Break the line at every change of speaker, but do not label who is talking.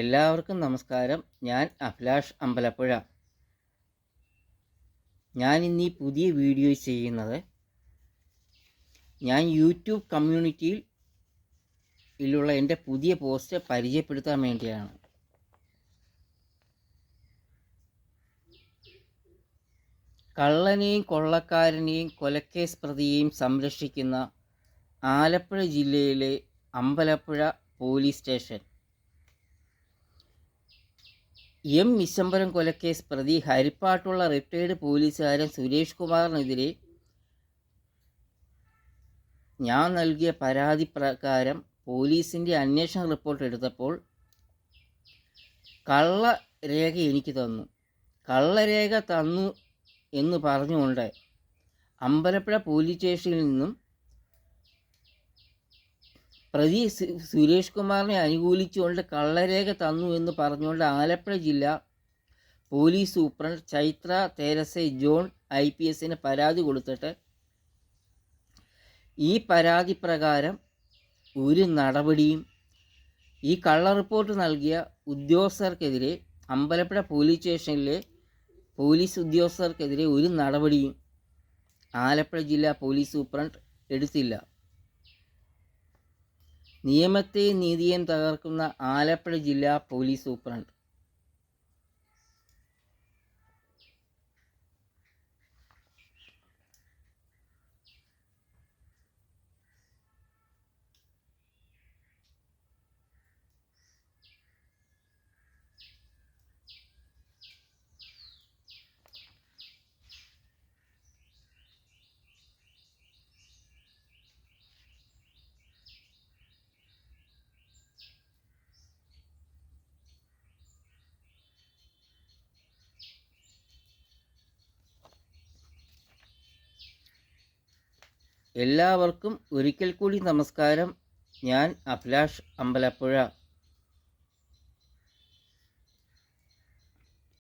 എല്ലാവർക്കും നമസ്കാരം. ഞാൻ അഭിലാഷ് അമ്പലപ്പുഴ. ഞാൻ ഇന്ന് ഈ പുതിയ വീഡിയോ ചെയ്യുന്നത് ഞാൻ യൂട്യൂബ് കമ്മ്യൂണിറ്റിയിൽ ഇതിലുള്ള എന്റെ പുതിയ പോസ്റ്റ് പരിചയപ്പെടുത്താൻ വേണ്ടിയാണ്. കള്ളനെയും കൊള്ളക്കാരനെയും കൊലക്കേസ് പ്രതിയെയും സംരക്ഷിക്കുന്ന ആലപ്പുഴ ജില്ലയിലെ Ambalappuzha police station. M Vishambaram കൊലക്കേസ് പ്രതി ഹരിപ്പാട്ടുള്ള റിട്ടയേർഡ് പോലീസുകാരൻ സുരേഷ് കുമാറിനെതിരെ ഞാൻ നൽകിയ പരാതി പ്രകാരം പോലീസിന്റെ അന്വേഷണ റിപ്പോർട്ട് എടുത്തപ്പോൾ കള്ള രേഖ എനിക്ക് തന്നു. കള്ളരേഖ തന്നു എന്ന് പറഞ്ഞുകൊണ്ട് അമ്പലപ്പുഴ പോലീസ് സ്റ്റേഷനിൽ നിന്നും പ്രതി സുരേഷ് കുമാറിനെ അനുകൂലിച്ചുകൊണ്ട് കള്ളരേഖ തന്നു എന്ന് പറഞ്ഞുകൊണ്ട് ആലപ്പുഴ ജില്ല police superintendent Chaitra Teresa John I P എസിന് പരാതി കൊടുത്തിട്ട് ഈ പരാതി പ്രകാരം ഒരു നടപടിയും ഈ കള്ള റിപ്പോർട്ട് നൽകിയ ഉദ്യോഗസ്ഥർക്കെതിരെ അമ്പലപ്പുഴ പോലീസ് സ്റ്റേഷനിലെ പോലീസ് ഉദ്യോഗസ്ഥർക്കെതിരെ ഒരു നടപടിയും ആലപ്പുഴ ജില്ലാ പോലീസ് സൂപ്രണ്ട് എടുത്തില്ല. നിയമത്തെയും നീതിയെയും തകർക്കുന്ന ആലപ്പുഴ ജില്ലാ പോലീസ് സൂപ്രണ്ട് എല്ലാവർക്കും ഒരിക്കൽ കൂടി നമസ്കാരം. ഞാൻ അഭിലാഷ് അമ്പലപ്പുഴ.